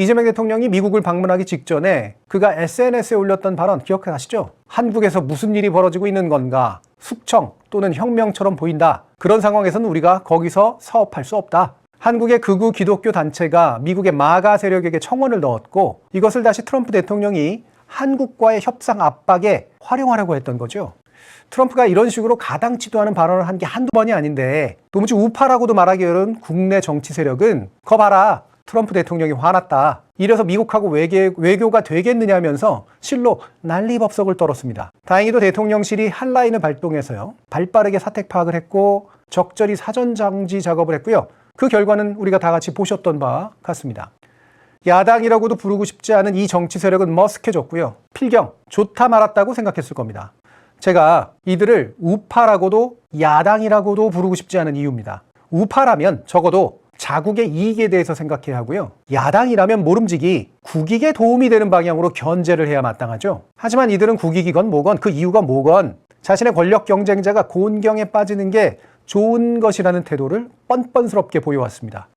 이재명 대통령이 미국을 방문하기 직전에 그가 SNS에 올렸던 발언 기억하시죠? 한국에서 무슨 일이 벌어지고 있는 건가? 숙청 또는 혁명처럼 보인다. 그런 상황에서는 우리가 거기서 사업할 수 없다. 한국의 극우 기독교 단체가 미국의 마가 세력에게 청원을 넣었고 이것을 다시 트럼프 대통령이 한국과의 협상 압박에 활용하려고 했던 거죠. 트럼프가 이런 식으로 가당치도 않은 발언을 한 게 한두 번이 아닌데 도무지 우파라고도 말하기 어려운 국내 정치 세력은 거 봐라 트럼프 대통령이 화났다 이래서 미국하고 외계, 외교가 되겠느냐 하면서 실로 난리법석을 떨었습니다. 다행히도 대통령실이 한라인을 발동해서요 발빠르게 사택 파악을 했고 적절히 사전 장지 작업을 했고요 그 결과는 우리가 다 같이 보셨던 바 같습니다. 야당이라고도 부르고 싶지 않은 이 정치 세력은 머쓱해졌고요. 필경, 좋다 말았다고 생각했을 겁니다. 제가 이들을 우파라고도 야당이라고도 부르고 싶지 않은 이유입니다. 우파라면 적어도 자국의 이익에 대해서 생각해야 하고요. 야당이라면 모름지기 국익에 도움이 되는 방향으로 견제를 해야 마땅하죠. 하지만 이들은 국익이건 뭐건 그 이유가 뭐건 자신의 권력 경쟁자가 곤경에 빠지는 게 좋은 것이라는 태도를 뻔뻔스럽게 보여왔습니다.